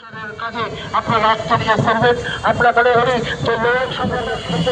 প্রসারের কাজে আপনার রাস্তা নিয়ে করবেন আমরা মনে করি যে লোক সংগ্রামের সাথে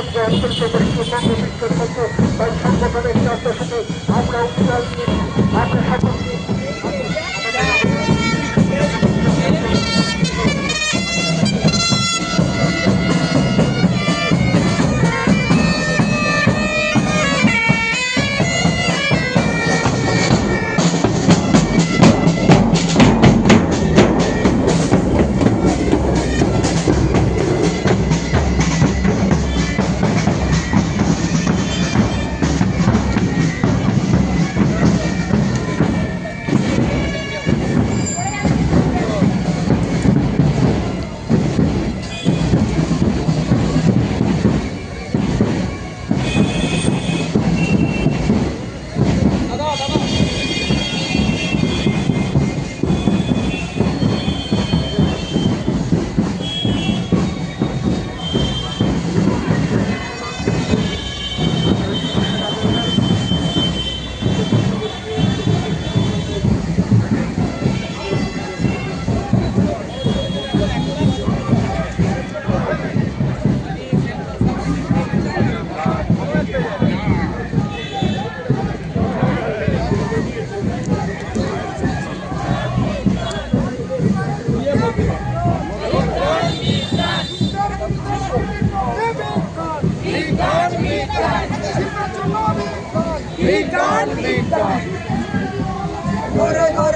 ঘরে ঘরে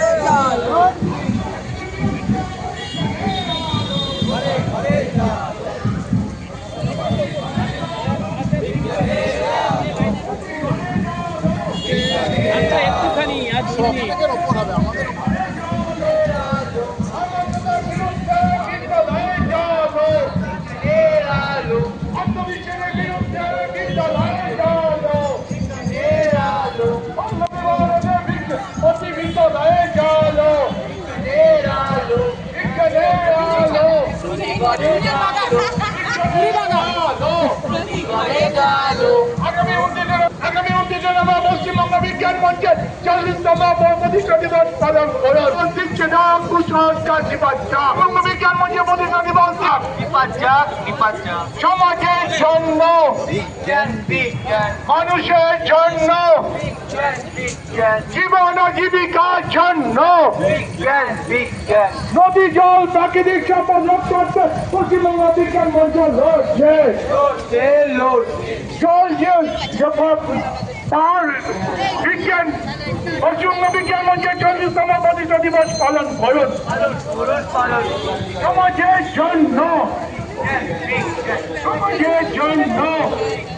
প্রতিষ্ঠা দিবস পালন করুন। দিচ্ছে নাম কুসংস্কার বঙ্গ বিজ্ঞান মঞ্চের প্রতিষ্ঠা দিবস। সমাজের জন্য। মানুষের জন্য। জীবন জীবিকার জন্য। নদী জল প্রাকৃতিক সম্পদ রক্ষার্থে পশ্চিমবঙ্গ বিজ্ঞান মঞ্চ লড়ছে। লড়ছে লড়ছে। জল যে তার বিজ্ঞান পশ্চিমবঙ্গ বিজ্ঞান মঞ্চের চল্লিশতম প্রতিষ্ঠা দিবস পালন করুন পালন করুন পালন সমাজের জন্য বিজ্ঞান বিজ্ঞান সমাজের জন্য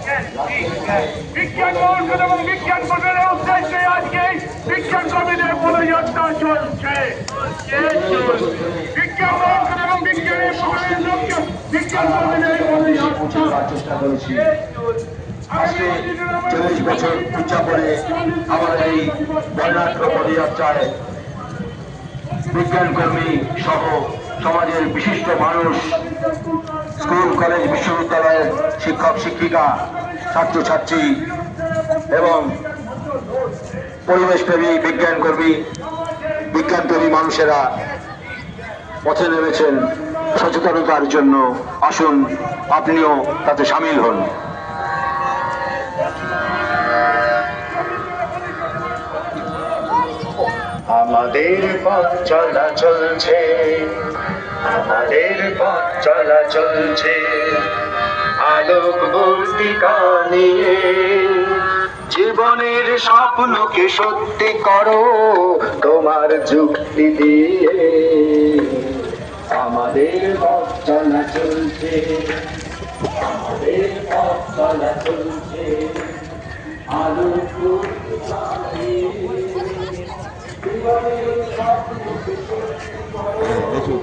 বিজ্ঞান বিজ্ঞান বিজ্ঞান মহর্ষদ এবং বিজ্ঞান প্রচারের উদ্দেশ্যে আজকে বিজ্ঞান কর্মীদের পদযাত্রা চলছে চলছে চলছে বিজ্ঞান মহর্ষদ এবং বিজ্ঞানের প্রচারের লক্ষ্যে বিজ্ঞান কর্মীদের পদযাত্রা করার চেষ্টা করেছি আজকে চল্লিশ বছর উদযাপনে আমার এই বর্ণাঢ্য পদযাত্রায় বিজ্ঞান কর্মী সহ সমাজের বিশিষ্ট মানুষ, স্কুল, কলেজ, বিশ্ববিদ্যালয়ের শিক্ষক, শিক্ষিকা, ছাত্রছাত্রী এবং পরিবেশপ্রেমী বিজ্ঞান কর্মী বিজ্ঞানপ্রেমী মানুষেরা পথে নেমেছেন। সচেতনতার জন্য আসুন, আপনিও তাতে সামিল হন। আমাদের পথ চলা চলছে, আমাদের পথ চলা চলছে। আলোক বর্তিকা নিয়ে জীবনের স্বপ্নকে সত্যি করো, তোমার যুক্তি দিয়ে। আমাদের পথ চলা চলছে, আমাদের পথ চলা চলছে। আলোক বর্তিকা নিয়ে 해줘.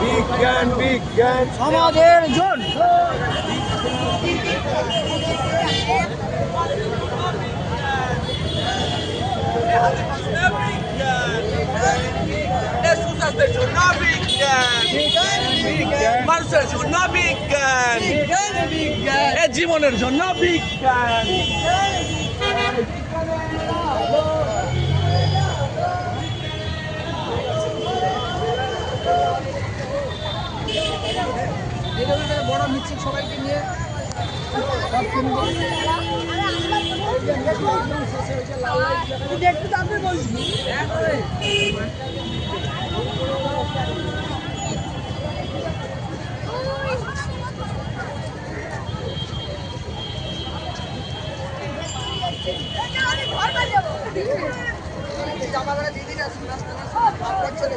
Big gun, big gun. Come on there, John. Jesús es de Marcel Jonabigan. Edimon Jonabigan. একটু তারপরে বলছি জামাগুলো দিদি না চলে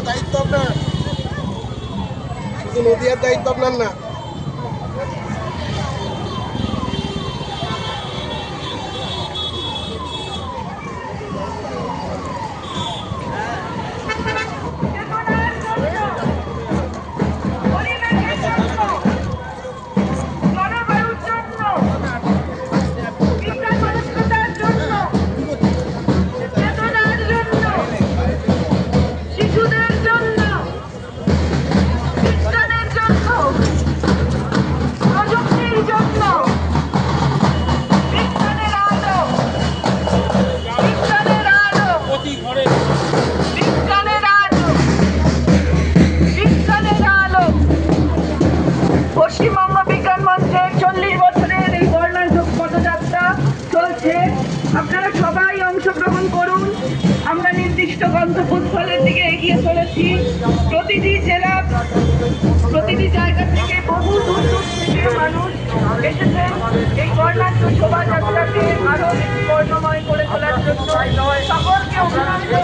দায়িত্ব আপনার। শুধু নদীয়ার দায়িত্ব আপনার না। সবাই অংশগ্রহণ করুন। আমরা নির্দিষ্ট গন্তব্যস্থলের দিকে এগিয়ে চলেছি। প্রতিটি জেলা প্রতিটি জায়গা থেকে বহু দূর দূর থেকে মানুষ এসেছেন এই বর্ণাঢ্য শোভাযাত্রাকে আরও বেশি বর্ণময় করে তোলার জন্য সকলকে আমাদের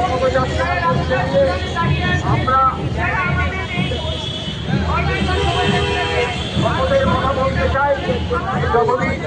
বলতে চাই। জগদীশ